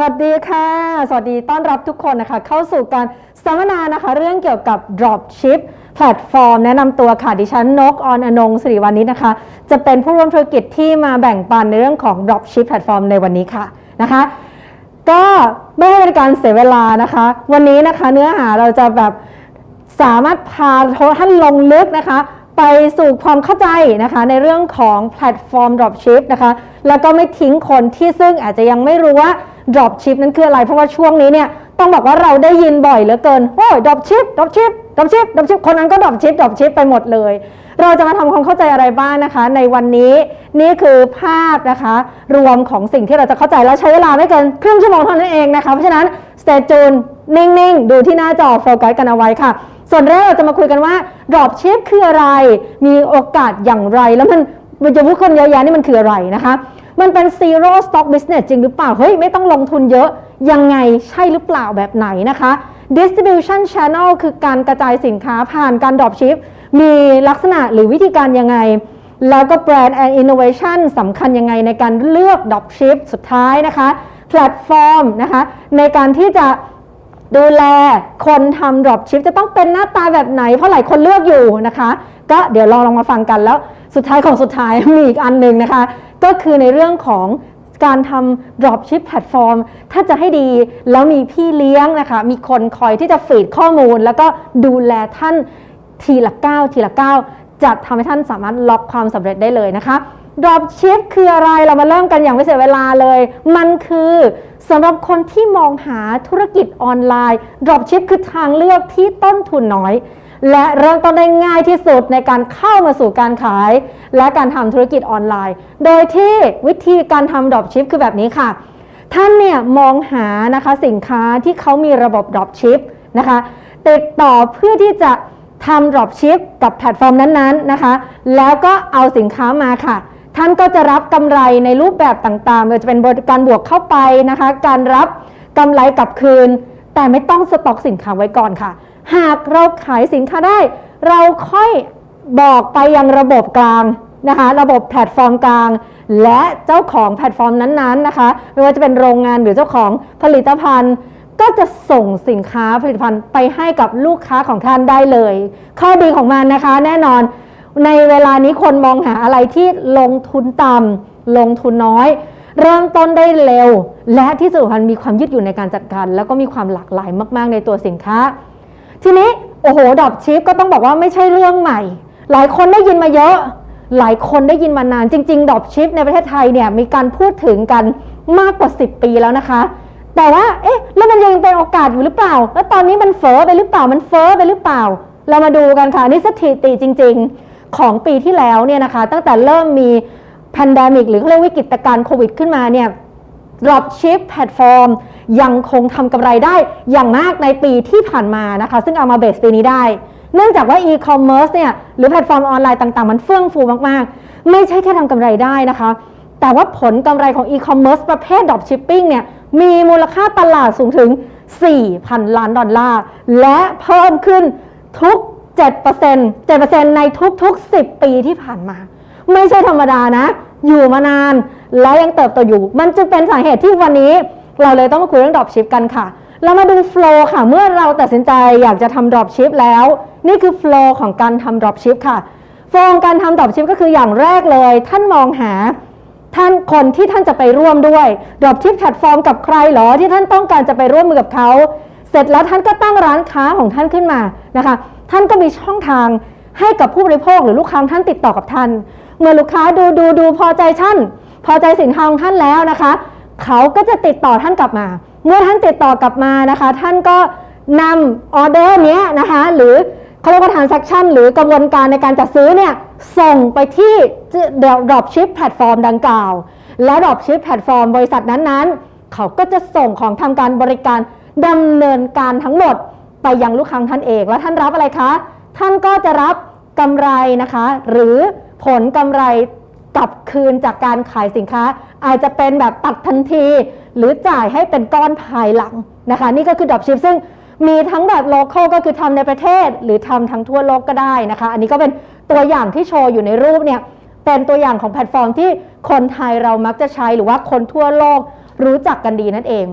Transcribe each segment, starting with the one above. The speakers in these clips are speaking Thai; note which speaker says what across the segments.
Speaker 1: วัสดีค่ะ สวัสดีต้อนรับทุกคนนะคะ เข้าสู่การสัมมนานะคะ เรื่องเกี่ยวกับ Dropship แพลตฟอร์ม แนะนำตัวค่ะ ดิฉันนกออนอนงสิริวานิชนะคะ จะเป็นผู้ร่วมธุรกิจที่มาแบ่งปันในเรื่องของ Dropship แพลตฟอร์มในวันนี้ค่ะนะคะ ก็ไม่ให้เป็นการเสียเวลานะคะ วันนี้นะคะเนื้อหาเราจะแบบสามารถพาท่านลงลึกนะคะไปสู่ความเข้าใจนะคะในเรื่องของแพลตฟอร์ม Dropship นะคะ แล้วก็ไม่ทิ้งคนที่ซึ่งอาจจะยังไม่รู้ว่า Dropship นั้นคืออะไร เพราะว่าช่วงนี้เนี่ยต้องบอกว่าเราได้ยินบ่อยเหลือเกินโอ้ย Dropship Dropship Dropship Dropship คนนั้นก็ Dropship Dropship ไปหมดเลย เราจะมาทำความเข้าใจอะไรบ้างนะคะ ในวันนี้นี่คือภาพนะคะ รวมของสิ่งที่เราจะเข้าใจแล้วใช้เวลาไม่เกินครึ่งชั่วโมงเท่านั้นเองนะคะเพราะฉะนั้น stay tuned นิ่งๆ ดูที่หน้าจอโฟกัสกันเอาไว้ค่ะส่วนแรกเราจะมาคุยกันว่า Dropship คืออะไร มีโอกาสอย่างไร แล้วมันมันจะพูดคนเยอะแยะนี่มันคืออะไรนะคะ มันเป็น zero stock business จริงหรือเปล่า เฮ้ย ไม่ต้องลงทุนเยอะ ยังไงใช่หรือเปล่าแบบไหนนะคะ distribution channel คือการกระจายสินค้าผ่านการ dropship มีลักษณะหรือวิธีการยังไง แล้วก็ brand and innovation สำคัญยังไงในการเลือก dropship สุดท้ายนะคะ แพลตฟอร์มนะคะในการที่จะดูแลคนทำ dropship จะต้องเป็นหน้าตาแบบไหน เพราะหลายคนเลือกอยู่นะคะ ก็เดี๋ยวลองลองมาฟังกันแล้ว สุดท้ายของสุดท้ายมีอีกอันหนึ่งนะคะ ก็คือในเรื่องของการทำ dropship แพลตฟอร์มถ้าจะให้ดีแล้วมีพี่เลี้ยงนะคะ มีคนคอยที่จะฟีดข้อมูล แล้วก็ดูแลท่านทีละก้าวทีละก้าวจะทำให้ท่านสามารถล็อกความสำเร็จได้เลยนะคะ Dropship คืออะไรเรามาเริ่มกันอย่างไม่เสียเวลาเลย มันคือสำหรับคนที่มองหาธุรกิจออนไลน์ Dropship คือทางเลือกที่ต้นทุนน้อย และเริ่มต้นได้ง่ายที่สุดในการเข้ามาสู่การขาย และการทำธุรกิจออนไลน์ โดยที่วิธีการทำ Dropship คือแบบนี้ค่ะ ท่านเนี่ยมองหานะคะสินค้าที่เขามีระบบ Dropship นะคะติดต่อเพื่อที่จะทำ Dropship กับแพลตฟอร์มนั้นๆนะคะ แล้วก็เอาสินค้ามาค่ะ ท่านก็จะรับกำไรในรูปแบบต่างๆไม่ว่าจะเป็นการบวกเข้าไปนะคะ การรับกำไรกลับคืน แต่ไม่ต้องสต็อกสินค้าไว้ก่อนค่ะ หากเราขายสินค้าได้ เราค่อยบอกไปยังระบบกลางนะคะระบบแพลตฟอร์มกลาง และเจ้าของแพลตฟอร์มนั้นๆนะคะไม่ว่าจะเป็นโรงงานหรือเจ้าของผลิตภัณฑ์ก็จะส่งสินค้าผลิตภัณฑ์ไปให้กับลูกค้าของท่านได้เลย ข้อดีของมันนะคะแน่นอน ในเวลานี้คนมองหาอะไรที่ลงทุนต่ำลงทุนน้อย เริ่มต้นได้เร็ว และที่สำคัญมีความยืดหยุ่นในการจัดการ แล้วก็มีความหลากหลายมาก ๆ ในตัวสินค้า ทีนี้โอ้โหดอกชิปก็ต้องบอกว่าไม่ใช่เรื่องใหม่ หลายคนได้ยินมาเยอะ หลายคนได้ยินมานานจริงๆดอกชิปในประเทศไทยเนี่ยมีการพูดถึงกันมากกว่า 10 ปีแล้วนะคะ แต่ว่าเอ๊ะแล้วมันยังเป็นโอกาสอยู่หรือเปล่า แล้วตอนนี้มันเฟอ้อไปหรือเปล่ามันเฟอ้อไปหรือเปล่า เรามาดูกันค่ะนี่สถิติจริง ๆ ของปีที่แล้วเนี่ยนะคะ ตั้งแต่เริ่มมี พนดมิกหรือเขาเรียกวิกฤตการณ์โควิดขึ้นมาเนี่ย Dropship แพลตฟอร์มยังคงทำกำไรได้อย่างมากในปีที่ผ่านมานะคะ ซึ่งเอามาเบสปีนี้ได้ เนื่องจากว่า e-commerce เนี่ยหรือแพลตฟอร์มออนไลน์ต่างๆ มันเฟื่องฟูมากๆ ไม่ใช่แค่ทำกำไรได้นะคะ แต่ว่าผลกำไรของ e-commerce ประเภท dropshipping เนี่ยมีมูลค่าตลาดสูงถึง 4,000 ล้านดอลลาร์ และเพิ่มขึ้นทุก 7% 7%ในทุกๆ 10 ปีที่ผ่านมา ไม่ใช่ธรรมดานะ อยู่มานานแล้วยังเติบโตอยู่ มันจึงเป็นสาเหตุที่วันนี้เราเลยต้องมาคุยเรื่อง dropship กันค่ะ เรามาดู flow ค่ะ เมื่อเราตัดสินใจอยากจะทำ dropship แล้ว นี่คือ flow ของการทำ dropship ค่ะ flow ของการทำ dropship ก็คืออย่างแรกเลย ท่านมองหาท่านคนที่ท่านจะไปร่วมด้วย dropship แพลตฟอร์มกับใครเหรอที่ท่านต้องการจะไปร่วมมือกับเขา เสร็จแล้วท่านก็ตั้งร้านค้าของท่านขึ้นมานะคะ ท่านก็มีช่องทางให้กับผู้บริโภคหรือลูกค้าท่านติดต่อกับท่าน เมื่อลูกค้าดูดูดูพอใจท่าน พอใจสินค้าของท่านแล้วนะคะ เขาก็จะติดต่อท่านกลับมา เมื่อท่านติดต่อกลับมานะคะ ท่านก็นำออเดอร์เนี้ยนะคะ หรือเขาเรียกว่า transaction หรือกระบวนการในการจัดซื้อเนี่ยส่งไปที่ dropship แพลตฟอร์มดังกล่าว และ dropship แพลตฟอร์มบริษัทนั้นๆ เขาก็จะส่งของทำการบริการดำเนินการทั้งหมดไปยังลูกค้าของท่านเอง แล้วท่านรับอะไรคะ ท่านก็จะรับกำไรนะคะ หรือ ผลกำไรกลับคืนจากการขายสินค้า อาจจะเป็นแบบตัดทันที หรือจ่ายให้เป็นก้อนภายหลังนะคะ นี่ก็คือ dropship ซึ่งมีทั้งแบบ local ก็คือทำในประเทศ หรือทำทั้งทั่วโลกก็ได้นะคะ อันนี้ก็เป็นตัวอย่างที่โชว์อยู่ในรูปเนี่ยเป็นตัวอย่างของแพลตฟอร์มที่คนไทยเรามักจะใช้หรือว่าคนทั่วโลกรู้จักกันดีนั่นเอง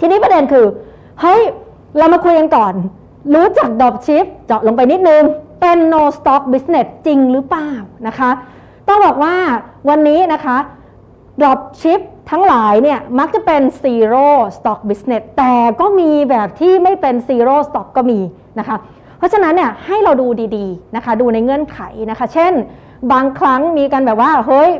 Speaker 1: ทีนี้ประเด็นคือเฮ้ยเรามาคุยกันก่อน รู้จักดรอปชิปเจาะลงไปนิดนึง เป็น no stock business จริงหรือเปล่านะคะ ต้องบอกว่าวันนี้นะคะ drop ship ทั้งหลายเนี่ยมักจะเป็น zero stock business แต่ก็มีแบบที่ไม่เป็น zero stock ก็มีนะคะ เพราะฉะนั้นเนี่ยให้เราดูดีๆนะคะ ดูในเงื่อนไขนะคะ เช่น บางครั้งมีกันแบบว่าเฮ้ย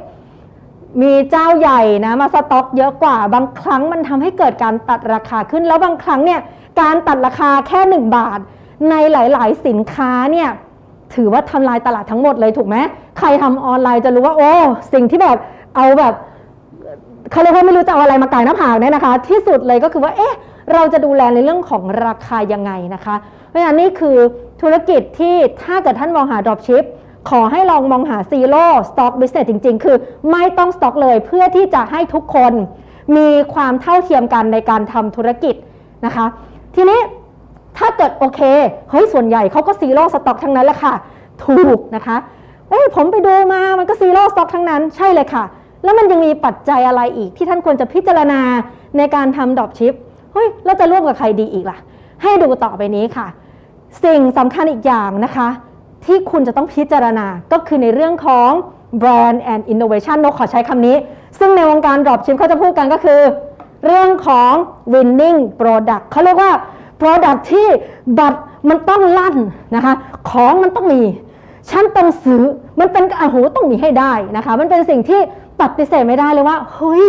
Speaker 1: มีเจ้าใหญ่นะมาสต็อกเยอะกว่า บางครั้งมันทำให้เกิดการตัดราคาขึ้น แล้วบางครั้งเนี่ยการตัดราคาแค่ 1 บาท ในหลาย ๆ สินค้าเนี่ย ถือว่าทำลายตลาดทั้งหมดเลยถูกไหมใครทำออนไลน์จะรู้ว่า โอ้สิ่งที่แบบเอาแบบเขาเรียกว่าไม่รู้จะเอาอะไรมาไก่หน้าผากเนี่ยนะคะ ที่สุดเลยก็คือว่าเอ๊ะเราจะดูแลในเรื่องของราคายังไงนะคะ เพราะฉะนั้นนี่คือธุรกิจที่ถ้าเกิดท่านมองหา dropship ขอให้ลองมองหา zero stock business จริง ๆ คือไม่ต้อง stock เลยเพื่อที่จะให้ทุกคนมีความเท่าเทียมกันในการทำธุรกิจนะคะ ทีนี้ ถ้าเกิดโอเค เฮ้ยส่วนใหญ่เขาก็ zero stock ทั้งนั้นแหละค่ะ ถูกนะคะ เอ้ยผมไปดูมามันก็ zero stock ทั้งนั้น ใช่เลยค่ะ แล้วมันยังมีปัจจัยอะไรอีกที่ท่านควรจะพิจารณาในการทำดรอปชิป เฮ้ยแล้วจะร่วมกับใครดีอีกล่ะ ให้ดูต่อไปนี้ค่ะ สิ่งสำคัญอีกอย่างนะคะ ที่คุณจะต้องพิจารณา ก็คือในเรื่องของ brand and innovation นกขอใช้คำนี้ ซึ่งในวงการ dropship เขาจะพูดกันก็คือ เรื่องของ winning product เขาเรียกว่า product ที่บัตรมันต้องลั่นนะคะ ของมันต้องมี ฉันต้องซื้อ มันเป็นอาหูต้องมีให้ได้นะคะ มันเป็นสิ่งที่ปฏิเสธไม่ได้เลยว่า เฮ้ย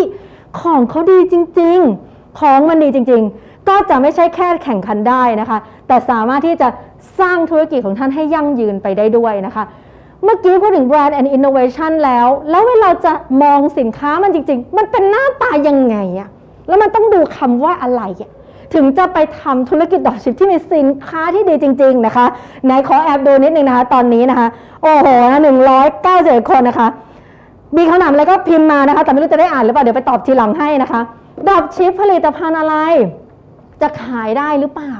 Speaker 1: ของเขาดีจริง ๆ ของมันดีจริง ๆ ก็จะไม่ใช่แค่แข่งขันได้นะคะ แต่สามารถที่จะสร้างธุรกิจของท่านให้ยั่งยืนไปได้ด้วยนะคะ เมื่อกี้พูดถึง brand and innovation แล้ว แล้วเวลาจะมองสินค้ามันจริง ๆ มันเป็นหน้าตายังไงอะแล้วมันต้องดูคำว่าอะไรอะ ถึงจะไปทำธุรกิจดอกชิปที่มีสินค้าที่ดีจริง ๆนะคะไหนขอแอบดูนิดนึงนะคะ ตอนนี้นะคะ โอ้โหนะหนึ่งร้อยเก้าสิบคนนะคะ มีคำถามอะไรก็พิมพ์มานะคะ แต่ไม่รู้จะได้อ่านหรือเปล่า เดี๋ยวไปตอบทีหลังให้นะคะดอกชิปผลิตภัณฑ์อะไร จะขายได้หรือเปล่า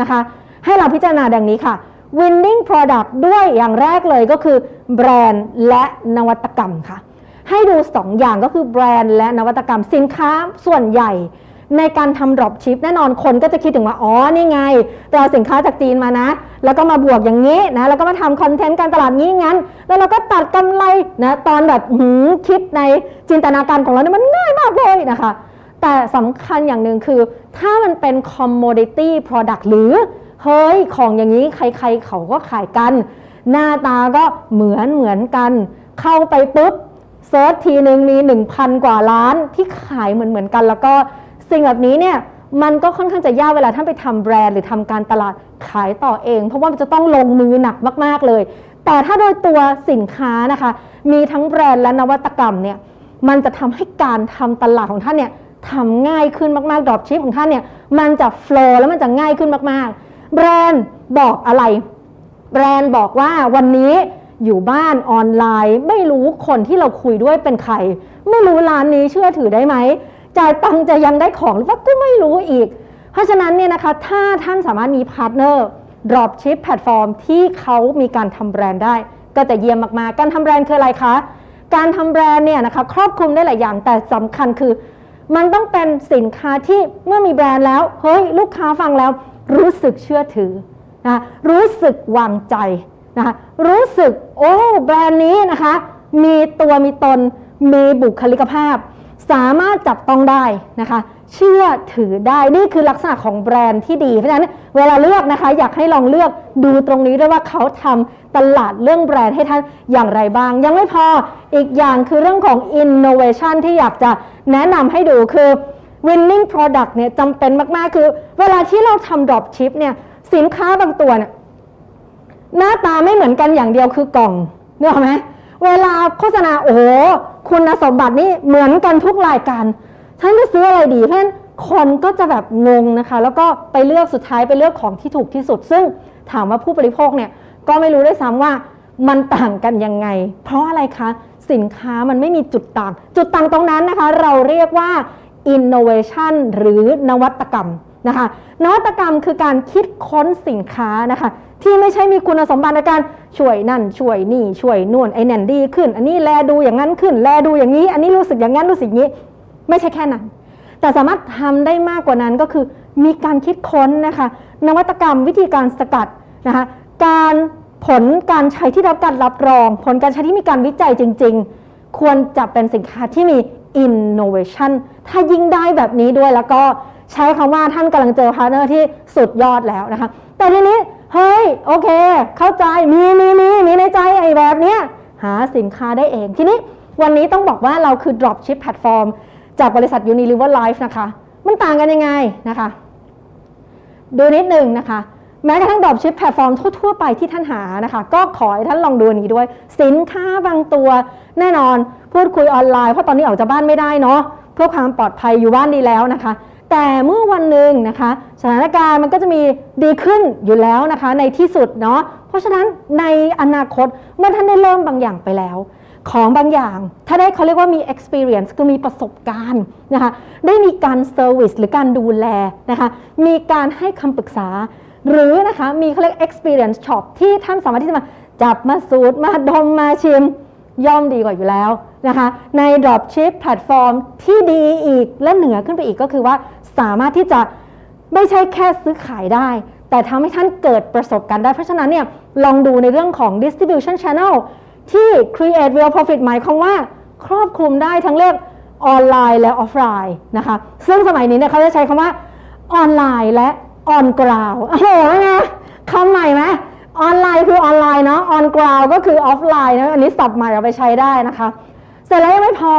Speaker 1: นะคะ ให้เราพิจารณาดังนี้ค่ะ winning product ด้วยอย่างแรกเลยก็คือแบรนด์และนวัตกรรมค่ะ ให้ดู 2 อย่างก็คือแบรนด์และนวัตกรรมสินค้าส่วนใหญ่ ในการทำ drop ship แน่นอนคนก็จะคิดถึงว่า อ๋อ นี่ไงเราเอาสินค้าจากจีนมานะ แล้วก็มาบวกอย่างนี้นะ แล้วก็มาทำคอนเทนต์การตลาดงี้งั้น แล้วเราก็ตัดกำไรนะ ตอนแบบหืมคิดในจินตนาการของเราเนี่ยมันง่ายมากเลยนะคะ แต่สำคัญอย่างหนึ่งคือ ถ้ามันเป็น commodity product หรือ เฮ้ย ของอย่างนี้ใครๆเขาก็ขายกัน หน้าตาก็เหมือนเหมือนกัน เข้าไปปุ๊บเซิร์ชทีหนึ่งมี 1,000 กว่าล้านที่ขายเหมือนเหมือนกัน แล้วก็ สิ่งแบบนี้เนี่ยมันก็ค่อนข้างจะยากเวลาท่านไปทำแบรนด์หรือทำการตลาดขายต่อเอง เพราะว่ามันจะต้องลงมือหนักมาก ๆเลย แต่ถ้าโดยตัวสินค้านะคะ มีทั้งแบรนด์และนวัตกรรมเนี่ยมันจะทำให้การทำตลาดของท่านเนี่ยทำง่ายขึ้นมากๆดรอปชิปของท่านเนี่ยมันจะฟล์แล้วมันจะง่ายขึ้นมากๆ แบรนด์บอกอะไร แบรนด์บอกว่าวันนี้อยู่บ้านออนไลน์ ไม่รู้คนที่เราคุยด้วยเป็นใคร ไม่รู้ร้านนี้เชื่อถือได้ไหม จ่ายตังค์จะยังได้ของหรือว่าก็ไม่รู้อีก เพราะฉะนั้นเนี่ยนะคะถ้าท่านสามารถมีพาร์ทเนอร์ dropship แพลตฟอร์มที่เขามีการทำแบรนด์ได้ ก็จะเยี่ยมมากๆ การทำแบรนด์คืออะไรคะ การทำแบรนด์เนี่ยนะคะครอบคลุมได้หลายอย่างแต่สำคัญคือ มันต้องเป็นสินค้าที่เมื่อมีแบรนด์แล้วเฮ้ยลูกค้าฟังแล้ว รู้สึกเชื่อถือนะรู้สึกวางใจนะคะรู้สึกโอ้แบรนด์นี้นะคะ มีตัวมีตนมีบุคลิกภาพ สามารถจับต้องได้นะคะ เชื่อถือได้นี่คือลักษณะของแบรนด์ที่ดีเพราะฉะนั้นเวลาเลือกนะคะ อยากให้ลองเลือกดูตรงนี้ด้วยว่าเขาทำตลาดเรื่องแบรนด์ให้ท่านอย่างไรบ้าง ยังไม่พออีกอย่างคือเรื่องของ innovation ที่อยากจะแนะนำให้ดูคือ winning product เนี่ยจำเป็นมาก ๆ คือ เวลาที่เราทำ drop ship เนี่ยสินค้าบางตัวเนี่ยหน้าตาไม่เหมือนกันอย่างเดียวคือกล่องเนกอะไหม เวลาโฆษณาโอ้โหคุณสมบัตินี่เหมือนกันทุกรายการฉันจะซื้ออะไรดีเพราะฉะนั้นคนก็จะแบบงงนะคะ แล้วก็ไปเลือกสุดท้ายไปเลือกของที่ถูกที่สุด ซึ่งถามว่าผู้บริโภคเนี่ยก็ไม่รู้ด้วยซ้ำว่ามันต่างกันยังไง เพราะอะไรคะ สินค้ามันไม่มีจุดต่าง จุดต่างตรงนั้นนะคะ เราเรียกว่า innovation หรือนวัตกรรม นะคะนวัตกรรมคือการคิดค้นสินค้านะคะ ที่ไม่ใช่มีคุณสมบัติในการช่วยนั่นช่วยนี่ช่วยนู่นไอ้นั่นดีขึ้น อันนี้แลดูอย่างนั้นขึ้น แลดูอย่างนี้ อันนี้รู้สึกอย่างนั้นรู้สึกอย่างนี้ ไม่ใช่แค่นั้น แต่สามารถทำได้มากกว่านั้นก็คือมีการคิดค้นนะคะ นวัตกรรมวิธีการสกัดนะคะการผลการใช้ที่รับการรับรอง ผลการใช้ที่มีการวิจัยจริง ๆ ควรจะเป็นสินค้าที่มี innovation ถ้ายิ่งได้แบบนี้ด้วยแล้วก็ใช้คำว่าท่านกำลังเจอพาร์ทเนอร์ที่สุดยอดแล้วนะคะ แต่ทีนี้เฮ้ยโอเค เข้าใจมีมีมีมีในใจไอ้แบบเนี้ยหาสินค้าได้เอง ทีนี้วันนี้ต้องบอกว่าเราคือ dropship platform จากบริษัท Unilever Life นะคะ มันต่างกันยังไงนะคะ ดูนิดนึงนะคะ แม้กระทั่ง dropship platform ทั่วๆไปที่ท่านหานะคะ ก็ขอให้ท่านลองดูนี้ด้วย สินค้าบางตัว แน่นอนพูดคุยออนไลน์เพราะตอนนี้ออกจากบ้านไม่ได้เนาะ พื่อความปลอดภัยอยู่บ้านดีแล้วนะคะ แต่เมื่อวันหนึ่งนะคะ สถานการณ์มันก็จะมีดีขึ้นอยู่แล้วนะคะ ในที่สุดเนาะเพราะฉะนั้นในอนาคตเมื่อท่านได้เริ่มบางอย่างไปแล้ว ของบางอย่าง ถ้าได้เขาเรียกว่ามี experience คือมีประสบการณ์นะคะได้มีการ service หรือการดูแลนะคะมีการให้คำปรึกษา หรือนะคะมีเขาเรียก experience shop ที่ท่านสามารถที่จะมาจับมาสูตรมาดมมาชิม ย่อมดีกว่าอยู่แล้วนะคะ ใน dropship platform ที่ดีอีกและเหนือขึ้นไปอีกก็คือว่าสามารถที่จะไม่ใช่แค่ซื้อขายได้ แต่ทำให้ท่านเกิดประสบการณ์ได้ เพราะฉะนั้นเนี่ยลองดูในเรื่องของ distribution channel ที่ create real profit หมายความว่า ครอบคลุมได้ทั้งเรียกออนไลน์และออฟไลน์นะคะ ซึ่งสมัยนี้เนี่ยเขาจะใช้คำว่าออนไลน์และออนกราวโอ้โหไงคำใหม่ไหม ออนไลน์คือออนไลน์เนาะออนกราวก็คือออฟไลน์นะอันนี้สับใหม่เอาไปใช้ได้นะคะ เสร็จแล้วยังไม่พอ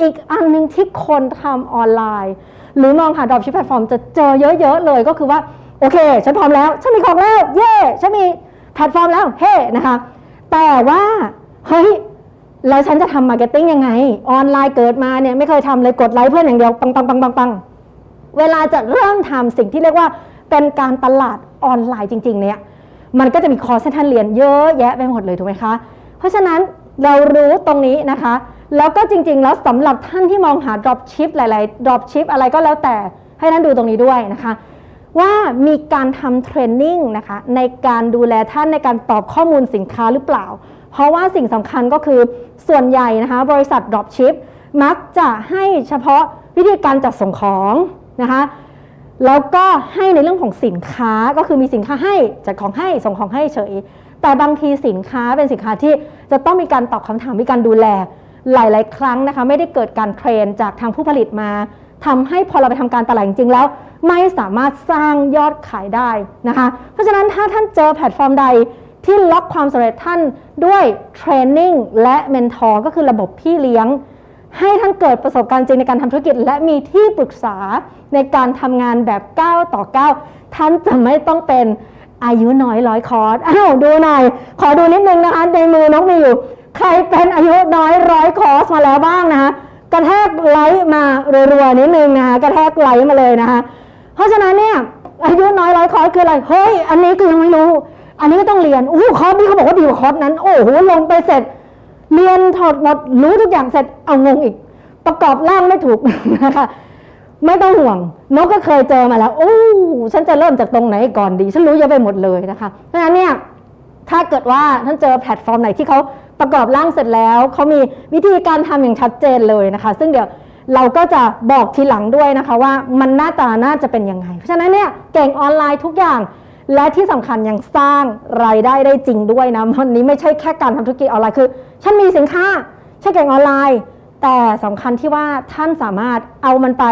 Speaker 1: อีกอันหนึงที่คนทำออนไลน์ หรือมองหาดรอปชิปแพลตฟอร์มจะเจอเยอะ ๆ เลยก็คือว่า โอเค ฉันพร้อมแล้ว ฉันมีของแล้ว เย่ฉันมีแพลตฟอร์มแล้ว เฮ้นะคะ แต่ว่าเฮ้ยแล้วฉันจะทำมาร์เก็ตติ้งยังไง ออนไลน์เกิดมาเนี่ยไม่เคยทำเลยกดไลค์เพื่อนอย่างเดียวปังปังปังปังปังเวลาจะเริ่มทำสิ่งที่เรียกว่าเป็นการตลาดออนไลน์จริง ๆ เนี่ย มันก็จะมีคอร์สให้ท่านเรียนเยอะแยะไปหมดเลยถูกไหมคะ เพราะฉะนั้นเรารู้ตรงนี้นะคะ แล้วก็จริงๆ แล้วสำหรับท่านที่มองหา drop ship หลายๆ drop ship อะไรก็แล้วแต่ให้ท่านดูตรงนี้ด้วยนะคะ ว่ามีการทำเทรนนิ่งนะคะในการดูแลท่านในการตอบข้อมูลสินค้าหรือเปล่า เพราะว่าสิ่งสำคัญก็คือส่วนใหญ่นะคะ บริษัท drop ship มักจะให้เฉพาะวิธีการจัดส่งของนะคะ แล้วก็ให้ในเรื่องของสินค้าก็คือมีสินค้าให้จัดของให้ส่งของให้เฉย แต่บางทีสินค้าเป็นสินค้าที่จะต้องมีการตอบคำถามมีการดูแล หลาย ๆ ครั้งนะคะไม่ได้เกิดการเทรนจากทางผู้ผลิตมาทำให้พอเราไปทำการตลาดจริงๆแล้ว ไม่สามารถสร้างยอดขายได้นะคะ เพราะฉะนั้นถ้าท่านเจอแพลตฟอร์มใดที่ล็อกความสำเร็จท่านด้วยเทรนนิ่งและเมนทอร์ก็คือระบบพี่เลี้ยง ให้ท่านเกิดประสบการณ์จริงในการทำธุรกิจ และมีที่ปรึกษาในการทำงานแบบ 9 ต่อ 9 ท่านจะไม่ต้องเป็นอายุน้อยร้อยคอร์สอ้าวดูหน่อย ขอดูนิดนึงนะคะในมือนกมีอยู่ ใครเป็นอายุน้อยร้อยคอร์สมาแล้วบ้างนะคะกระแทกไลค์มารัวๆนิดนึงนะคะกระแทกไลค์มาเลยนะคะเพราะฉะนั้นเนี่ยอายุน้อยร้อยคอร์สคืออะไรเฮ้ยอันนี้ก็ยังไม่รู้ อันนี้ก็ต้องเรียนอู้คอร์สนี้เขาบอกว่าดีกว่าคอร์สนั้น โอ้โหลงไปเสร็จ เรียนถอดหมดรู้ทุกอย่างเสร็จเอางงอีก ประกอบร่างไม่ถูกนะคะไม่ต้องห่วง นกก็เคยเจอมาแล้วโอ้ฉันจะเริ่มจากตรงไหนก่อนดี ฉันรู้เยอะไปหมดเลยนะคะ เพราะฉะนั้นเนี่ยถ้าเกิดว่าท่านเจอแพลตฟอร์มไหนที่เขาประกอบร่างเสร็จแล้วเขามีวิธีการทำอย่างชัดเจนเลยนะคะ ซึ่งเดี๋ยวเราก็จะบอกทีหลังด้วยนะคะว่ามันหน้าตาน่าจะเป็นยังไง เพราะฉะนั้นเนี่ยเก่งออนไลน์ทุกอย่าง และที่สำคัญยังสร้างรายได้ได้จริงด้วยนะวันนี้ไม่ใช่แค่การทำธุรกิจออนไลน์คือฉันมีสินค้าฉันเก่งออนไลน์ แต่สำคัญที่ว่าท่านสามารถเอามันไป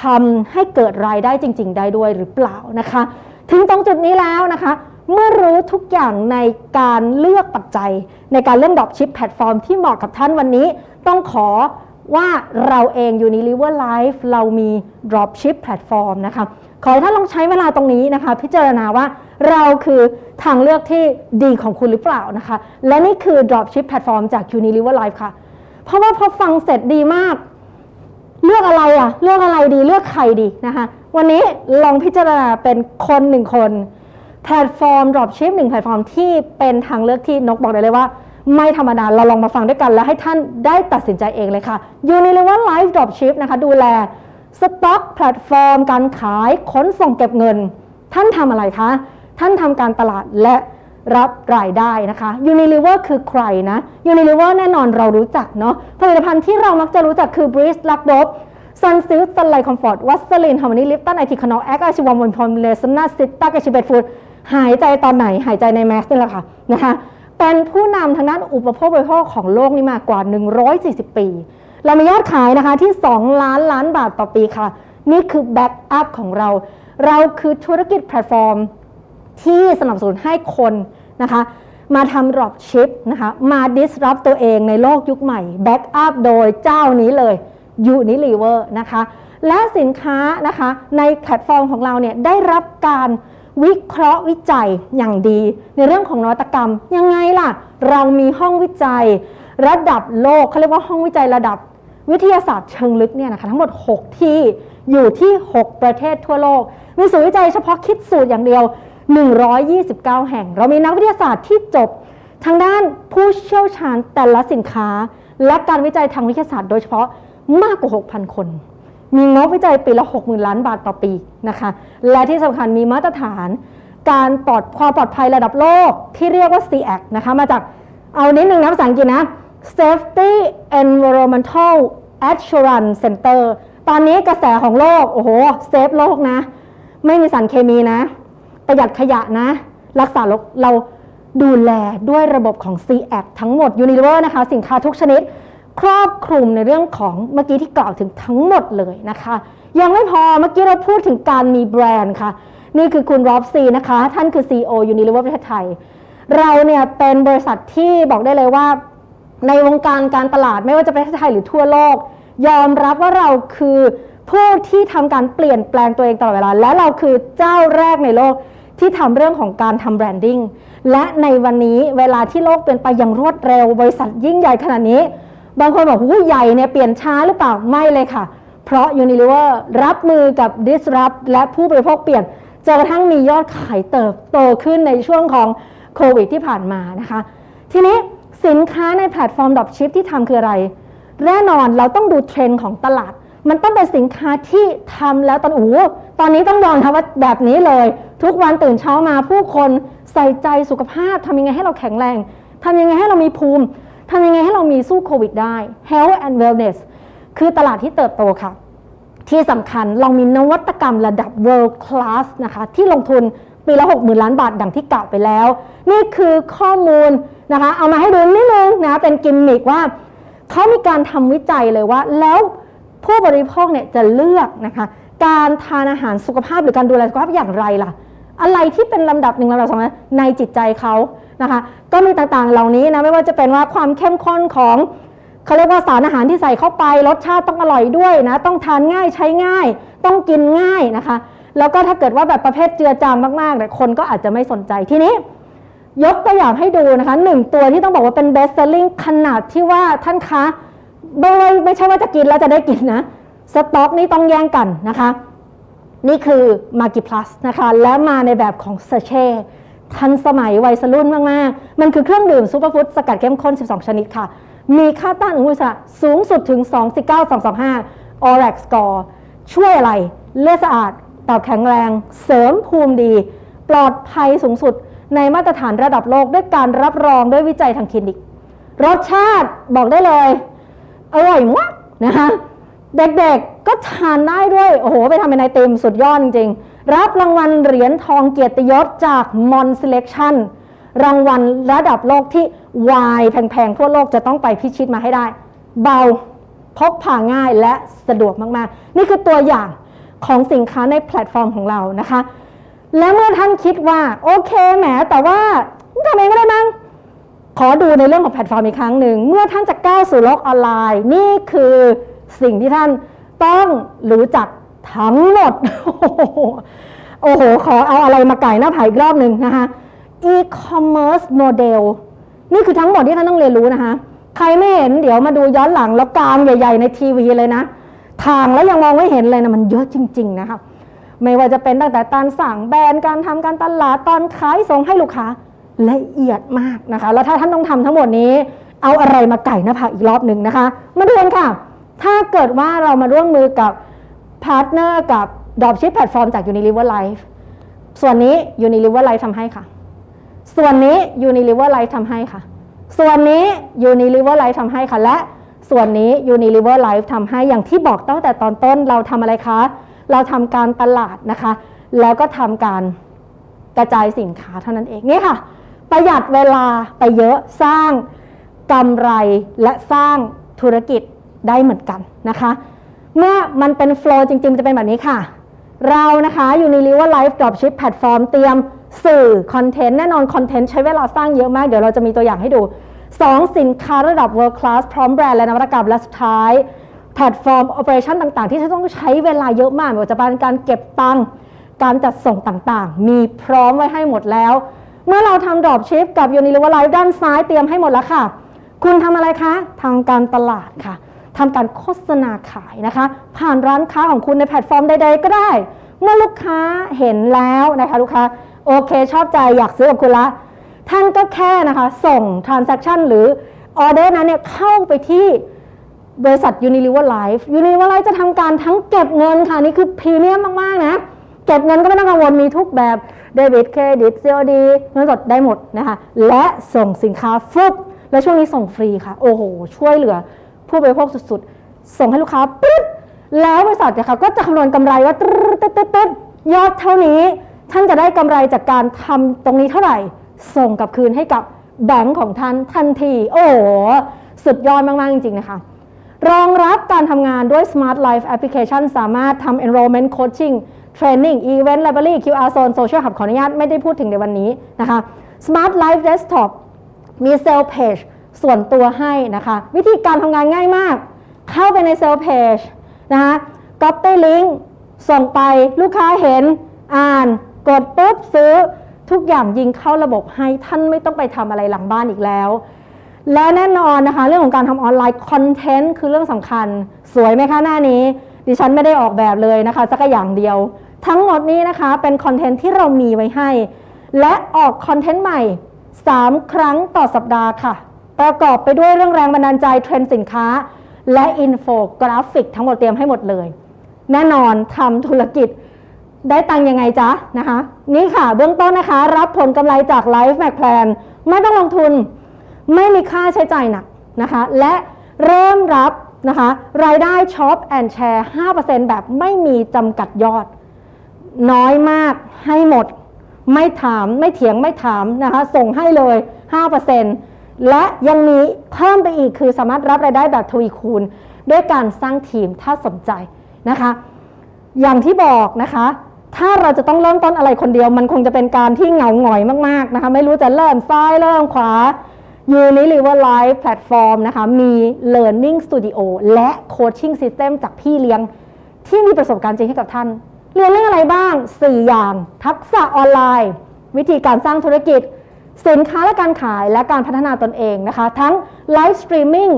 Speaker 1: ทำให้เกิดรายได้จริง ๆ ได้ด้วยหรือเปล่านะคะ ถึงตรงจุดนี้แล้วนะคะ เมื่อรู้ทุกอย่างในการเลือกปัจจัย ในการเลือกดอกชิปแพลตฟอร์มที่เหมาะกับท่านวันนี้ต้องขอว่าเราเอง Unilever Life เรามี Dropship Platform นะคะ ขอให้ท่านลองใช้เวลาตรงนี้นะคะ พิจารณาว่าเราคือทางเลือกที่ดีของคุณหรือเปล่านะคะ และนี่คือ Dropship Platform จาก Unilever Life ค่ะ เพราะว่าพอฟังเสร็จดีมาก เลือกอะไรอะเลือกอะไรดีเลือกใครดีนะคะ วันนี้ลองพิจารณาเป็นคนหนึ่งคนแพลตฟอร์ม Dropship หนึ่งแพลตฟอร์มที่เป็นทางเลือกที่นกบอกได้เลยว่า ไม่ธรรมดาเราลองมาฟังด้วยกัน แล้วให้ท่านได้ตัดสินใจเองเลยค่ะ Unilever Life Dropship นะคะ ดูแล สต็อกแพลตฟอร์ม การขายขนส่งเก็บเงิน ท่านทำอะไรคะ ท่านทำการตลาดและรับรายได้นะคะ Unilever คือใครนะ Unilever แน่นอนเรารู้จักเนาะผลิตภัณฑ์ที่เรามักจะรู้จักคือ Breeze l a c t o p ซันซิลซันไลคอมฟอร์ตวัสลินฮาร์มนีลิปตันไอทีคอนอลแอคอาชิวามอนพอมเลสนาซิต้าเกชิเบตฟูดหายใจตอนไหนหายใจในแมสนี่แหละค่ะนะคะเป็นผู้นำทางด้านอุปโภคบริโภคของโลกนี่มากกว่า 140 ปี เรามียอดขายนะคะที่ 2 ล้านล้านบาทต่อปีค่ะ นี่คือแบ็กอัพของเรา เราคือธุรกิจแพลตฟอร์ม ที่สนับสนุนให้คนนะคะมาทำ drop ship นะคะมา disrupt ตัวเองในโลกยุคใหม่ back up โดยเจ้านี้เลย Unilever นะคะ และสินค้านะคะในแพลตฟอร์มของเราเนี่ยได้รับการวิเคราะห์วิจัยอย่างดี ในเรื่องของนวัตกรรม ยังไงล่ะ เรามีห้องวิจัย ระดับโลกเขาเรียกว่าห้องวิจัยระดับ วิทยาศาสตร์เชิงลึกเนี่ยนะคะทั้งหมด 6 ที่อยู่ที่ 6 ประเทศทั่วโลก มีศูนย์วิจัยเฉพาะคิดสูตรอย่างเดียว 129 แห่ง เรามีนักวิทยาศาสตร์ที่จบ ทางด้านผู้เชี่ยวชาญแต่ละสินค้า และการวิจัยทางวิทยาศาสตร์โดยเฉพาะมากกว่า 6,000 คน มีงบวิจัยปีละ 60,000 ล้านบาทต่อปีนะคะ และที่สำคัญมีมาตรฐานการปลอดความปลอดภัยระดับโลกที่เรียกว่า CAC นะคะมาจากเอานิดนึงนะภาษาอังกฤษนะ Safety Environmental Assurance Center ตอนนี้กระแสของโลก โอ้โห เซฟโลกนะ ไม่มีสารเคมีนะ ประหยัดขยะนะ รักษาโลกเราดูแลด้วยระบบของ CAC ทั้งหมด Unilever นะคะ สินค้าทุกชนิด ครอบคลุมในเรื่องของเมื่อกี้ที่กล่าวถึงทั้งหมดเลยนะคะ ยังไม่พอเมื่อกี้เราพูดถึงการมีแบรนด์ค่ะ นี่คือคุณรอบซีนะคะ ท่านคือ CEO Unilever ประเทศไทย เราเนี่ยเป็นบริษัทที่บอกได้เลยว่า ในวงการการตลาดไม่ว่าจะเป็นประเทศไทยหรือทั่วโลก ยอมรับว่าเราคือผู้ที่ทำการเปลี่ยนแปลงตัวเองตลอดเวลา และเราคือเจ้าแรกในโลกที่ทำเรื่องของการทำแบรนดิ้งและในวันนี้เวลาที่โลกเปลี่ยนไปอย่างรวดเร็ว บริษัทยิ่งใหญ่ขนาดนี้ บางคนบอกหูใหญ่เนี่ยเปลี่ยนช้าหรือเปล่าไม่เลยค่ะ เพราะ Unilever รับมือกับ disrupt และผู้บริโภคเปลี่ยนจนกระทั่งมียอดขายเติบโตขึ้นในช่วงของโควิดที่ผ่านมานะคะ ทีนี้ สินค้าในแพลตฟอร์มดรอปชิปที่ทำคืออะไร แน่นอนเราต้องดูเทรนด์ของตลาด มันต้องเป็นสินค้าที่ทำแล้วตอนโอ้ตอนนี้ต้องยอมรับว่าแบบนี้เลย ทุกวันตื่นเช้ามาผู้คนใส่ใจสุขภาพทำยังไงให้เราแข็งแรงทำยังไงให้เรามีภูมิทำยังไงให้เรามีสู้โควิดได้ health and wellness คือตลาดที่เติบโตค่ะ ที่สำคัญเรามีนวัตกรรมระดับ world class นะคะ ที่ลงทุนปีละ 60,000 ล้านบาทดังที่กล่าวไปแล้ว นี่คือข้อมูล นะคะ เอามาให้ดูนิดนึงนะเป็นกิมมิกว่าเขามีการทำวิจัยเลยว่า แล้วผู้บริโภคเนี่ยจะเลือกนะคะ การทานอาหารสุขภาพหรือการดูแลสุขภาพอย่างไรล่ะ อะไรที่เป็นลำดับหนึ่งลำดับสองนะในจิตใจเขานะคะ ก็มีต่างๆเหล่านี้นะไม่ว่าจะเป็นว่าความเข้มข้นของเขาเรียกว่าสารอาหารที่ใส่เข้าไปรสชาติต้องอร่อยด้วยนะต้องทานง่ายใช้ง่าย ต้องกินง่ายนะคะ แล้วก็ถ้าเกิดว่าแบบประเภทเจือจางมากๆเนี่ยคนก็อาจจะไม่สนใจทีนี้ ยกตัวอย่างให้ดูนะคะหนึ่งตัวที่ต้องบอกว่าเป็น best selling ขนาดที่ว่าท่านคะไม่ไม่ไม่ใช่ว่าจะกินแล้วจะได้กินนะสต็อกนี่ต้องแย่งกันนะคะ นี่คือ m a g i Plus นะคะและมาในแบบของเซเช่ทันสมัยวัยรุ่นมาก ๆ มันคือเครื่องดื่มซูเปอร์ฟู้ดสกัดเข้มข้น 12 ชนิดค่ะ มีค่าต้านอนุมูลอิสระสูงสุดถึง 29225 Orax Score ช่วยอะไร เลือดสะอาดตอบแข็งแรง เสริมภูมิดี ปลอดภัยสูงสุด ในมาตรฐานระดับโลกด้วยการรับรองด้วยวิจัยทางคลินิก รสชาติบอกได้เลย อร่อยมากนะคะเด็กๆก็ทานได้ด้วย โอ้โห ไปทำเป็นไอติมสุดยอดจริงๆ รับรางวัลเหรียญทองเกียรติยศจาก Mon Selection รางวัลระดับโลกที่วายแพงๆ ทั่วโลกจะต้องไปพิชิตมาให้ได้ เบาพกพาง่ายและสะดวกมากๆ นี่คือตัวอย่างของสินค้าในแพลตฟอร์มของเรานะคะ และเมื่อท่านคิดว่า โอเคแหมแต่ว่าทำเองก็ได้มั้งขอดูในเรื่องของแพลตฟอร์มอีกครั้งหนึ่ง เมื่อท่านจะก้าวสู่โลกออนไลน์ นี่คือสิ่งที่ท่านต้องรู้จักทั้งหมด โอ้โห ขอเอาอะไรมาไก่หน้าผาอีกรอบหนึ่งนะคะ e-commerce model นี่คือทั้งหมดที่ท่านต้องเรียนรู้นะคะ ใครไม่เห็นเดี๋ยวมาดูย้อนหลังแล้วกลางใหญ่ ๆ ในทีวีเลยนะ ทางแล้วยังมองไม่เห็นเลยนะมันเยอะจริง ๆ นะคะ ไม่ว่าจะเป็นตั้งแต่การสั่งแบรนด์การทำการตลาดตอนขายส่งให้ลูกค้าละเอียดมากนะคะ แล้วถ้าท่านต้องทำทั้งหมดนี้ เอาอะไรมาไก่หน้าผากอีกรอบหนึ่งนะคะ มาดูกันค่ะ ถ้าเกิดว่าเรามาร่วมมือกับพาร์ทเนอร์กับดรอปชิปแพลตฟอร์มจาก Unilever Life ส่วนนี้ Unilever Life ทำให้ค่ะ ส่วนนี้ Unilever Life ทำให้ค่ะ ส่วนนี้ Unilever Life ทำให้ค่ะและส่วนนี้ Unilever Life ทำให้อย่างที่บอกตั้งแต่ตอนต้นเราทำอะไรคะ เราทำการตลาดนะคะ แล้วก็ทำการกระจายสินค้าเท่านั้นเองนี่ค่ะ ประหยัดเวลาไปเยอะสร้างกำไรและสร้างธุรกิจได้เหมือนกันนะคะ เมื่อมันเป็นโฟล์จริงๆ จะเป็นแบบนี้ค่ะ เรานะคะ Unilever Life Dropship Platform เตรียมสื่อคอนเทนต์แน่นอนคอนเทนต์ใช้เวลาสร้างเยอะมาก เดี๋ยวเราจะมีตัวอย่างให้ดู 2 สินค้าระดับ world class พร้อมแบรนด์และนวัตกรรมและสุดท้าย แพลตฟอร์ม operation ต่างๆ ที่จะต้องใช้เวลาเยอะมากไม่ว่าจะเป็นการเก็บตังค์การจัดส่งต่างๆ มีพร้อมไว้ให้หมดแล้ว เมื่อเราทำ dropship กับ Unilever Life ด้านซ้ายเตรียมให้หมดแล้วค่ะ คุณทำอะไรคะทางการตลาดค่ะทำการโฆษณาขายนะคะ ผ่านร้านค้าของคุณในแพลตฟอร์มใดๆก็ได้ เมื่อลูกค้าเห็นแล้วนะคะลูกค้าโอเคชอบใจอยากซื้อกับคุณละ ท่านก็แค่นะคะ ส่ง transaction หรือออเดอร์นั้นเนี่ยเข้าไปที่ บริษัท Unilever Life Unilever Life จะทำการทั้งเก็บเงินค่ะนี่คือพรีเมียมมาก ๆ นะ เก็บเงินก็ไม่ต้องกังวลมีทุกแบบเดบิตเครดิต COD เงินสดได้หมดนะคะ และส่งสินค้าฟึบและช่วงนี้ส่งฟรีค่ะ โอ้โห ช่วยเหลือผู้บริโภคสุดๆ ส่งให้ลูกค้าปึ๊ดแล้วบริษัทเนี่ยค่ะก็จะคำนวณกำไรว่าตึ๊ดตึ๊ดตึ๊ดตึ๊ดยอดเท่านี้ ท่านจะได้กำไรจากการทำตรงนี้เท่าไหร่ ส่งกลับคืนให้กับแบงก์ของท่านทันที โอ้โหสุดยอดมากๆจริงๆนะคะ รองรับการทำงานด้วย Smart Life Application สามารถทำ Enrollment Coaching Training Event Library QR Zone Social Hub ขออนุญาตไม่ได้พูดถึงในวันนี้นะคะ Smart Life Desktop มีเซลล์เพจส่วนตัวให้นะคะ วิธีการทำงานง่ายมาก เข้าไปในเซลล์เพจนะคะ copy link ส่งไปลูกค้าเห็นอ่าน กดปุ๊บซื้อทุกอย่างยิงเข้าระบบให้ท่านไม่ต้องไปทำอะไรหลังบ้านอีกแล้ว และแน่นอนนะคะ เรื่องของการทำออนไลน์คอนเทนต์คือเรื่องสำคัญ สวยไหมคะหน้านี้ ดิฉันไม่ได้ออกแบบเลยนะคะสักอย่างเดียว ทั้งหมดนี้นะคะเป็นคอนเทนต์ที่เรามีไว้ให้ และออกคอนเทนต์ใหม่ 3 ครั้งต่อสัปดาห์ค่ะ ประกอบไปด้วยเรื่องแรงบันดาลใจเทรนด์สินค้า และอินโฟกราฟิกทั้งหมดเตรียมให้หมดเลย แน่นอนทำธุรกิจได้ตังยังไงจ๊ะนะคะ นี่ค่ะเบื้องต้นนะคะ รับผลกำไรจาก Life Mac Plan ไม่ต้องลงทุน ไม่มีค่าใช้จ่ายหนักนะคะ และเริ่มรับนะคะรายได้ช็อปแอนแชร์5%แบบไม่มีจำกัดยอด น้อยมากให้หมด ไม่ถามไม่เถียงไม่ถามนะคะส่งให้เลย 5%และยังมีเพิ่มไปอีกคือสามารถรับรายได้แบบทวีคูณ ด้วยการสร้างทีมถ้าสนใจนะคะ อย่างที่บอกนะคะ ถ้าเราจะต้องเริ่มต้นอะไรคนเดียว มันคงจะเป็นการที่เหงาหงอยมากๆนะคะไม่รู้จะเริ่มซ้ายเริ่มขวา Unilever Live Platform นะคะ มี Learning Studio และ Coaching System จากพี่เลี้ยง ที่มีประสบการณ์จริงให้กับท่าน เรียนเรื่องอะไรบ้าง 4 อย่าง ทักษะออนไลน์ วิธีการสร้างธุรกิจ สินค้าและการขายและการพัฒนาตนเองนะคะ ทั้งไลฟ์สตรีมมิ่ง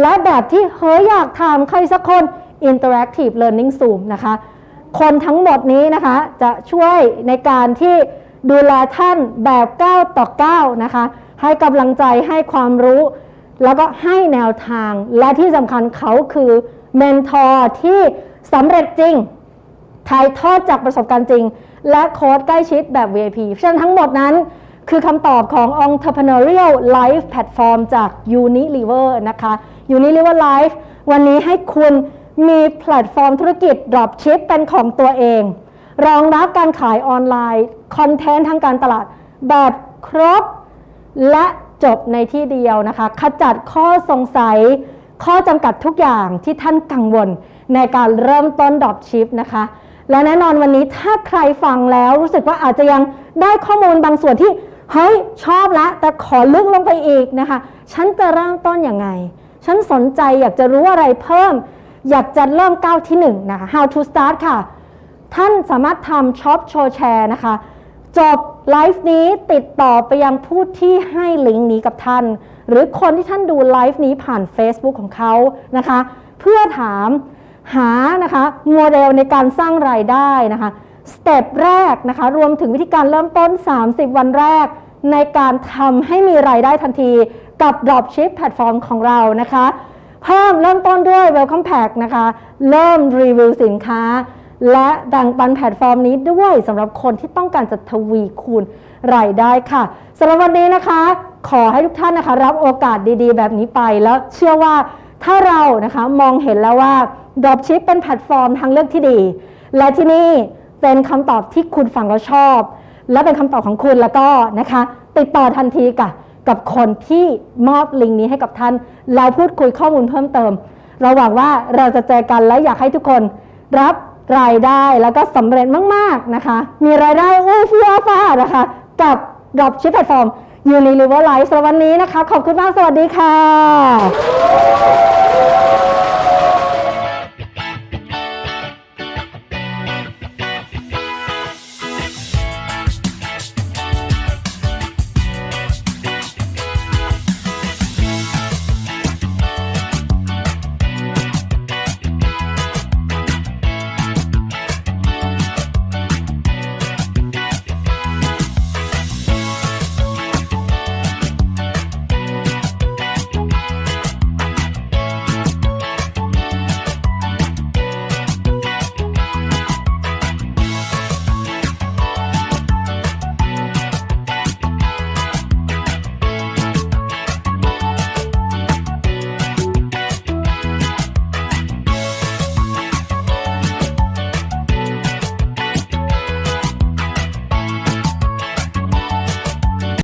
Speaker 1: และแบบที่เฮ้ยอยากถามใครสักคน Interactive Learning Zoom นะคะ คนทั้งหมดนี้นะคะจะช่วยในการที่ ดูแลท่านแบบ9ต่อ9นะคะ ให้กำลังใจให้ความรู้ แล้วก็ให้แนวทาง และที่สำคัญเขาคือเมนทอร์ที่สำเร็จจริงถ่ายทอดจากประสบการณ์จริง และโค้ดใกล้ชิดแบบ VIP เพราะฉะนั้นทั้งหมดนั้นคือคำตอบของ Entrepreneurial Life Platform จาก Unilever นะคะ Unilever Life วันนี้ให้คุณมีแพลตฟอร์มธุรกิจ Dropship เป็นของตัวเอง รองรับการขายออนไลน์คอนเทนต์ทางการตลาดแบบครบ และจบในที่เดียวนะคะ ขจัดข้อสงสัย ข้อจำกัดทุกอย่างที่ท่านกังวลในการเริ่มต้นดรอปชิปนะคะ และแน่นอนวันนี้ถ้าใครฟังแล้วรู้สึกว่าอาจจะยังได้ข้อมูลบางส่วนที่เฮ้ยชอบแล้วแต่ขอลึกลงไปอีกนะคะ ฉันจะเริ่มต้นยังไง ฉันสนใจอยากจะรู้อะไรเพิ่ม อยากจะเริ่มก้าวที่หนึ่งนะคะ how to start ค่ะ ท่านสามารถทำช็อปโชว์แชร์นะคะ จบไลฟ์นี้ติดต่อไปยังผู้ที่ให้ลิงก์นี้กับท่าน หรือคนที่ท่านดูไลฟ์นี้ผ่าน Facebook ของเขานะคะ เพื่อถามหานะคะโมเดลในการสร้างรายได้นะคะสเต็ปแรกนะคะรวมถึงวิธีการเริ่มต้น 30 วันแรก ในการทำให้มีรายได้ทันทีกับ Dropship แพลตฟอร์มของเรานะคะ เพิ่มเริ่มต้นด้วย Welcome Pack นะคะ เริ่มรีวิวสินค้า และแบ่งปันแพลตฟอร์มนี้ด้วยสำหรับคนที่ต้องการจะทวีคูณรายได้ค่ะสำหรับวันนี้นะคะ ขอให้ทุกท่านนะคะ รับโอกาสดีๆ แบบนี้ไปแล้วเชื่อว่าถ้าเรานะคะมองเห็นแล้วว่า Dropship เป็นแพลตฟอร์มทางเลือกที่ดี และที่นี่เป็นคำตอบที่คุณฟังแล้วชอบ และเป็นคำตอบของคุณแล้วก็นะคะ ติดต่อทันทีกับกับคนที่มอบลิงก์นี้ให้กับท่านแล้วพูดคุยข้อมูลเพิ่มเติม เราหวังว่าเราจะเจอกันและอยากให้ทุกคนรับ รายได้แล้วก็สำเร็จมาก ๆ นะคะ มีรายได้อู้ฟู่อ้าฟ้านะคะ กับ Dropship แพลตฟอร์ม Unilever Life สำหรับวันนี้นะคะ ขอบคุณมาก สวัสดีค่ะ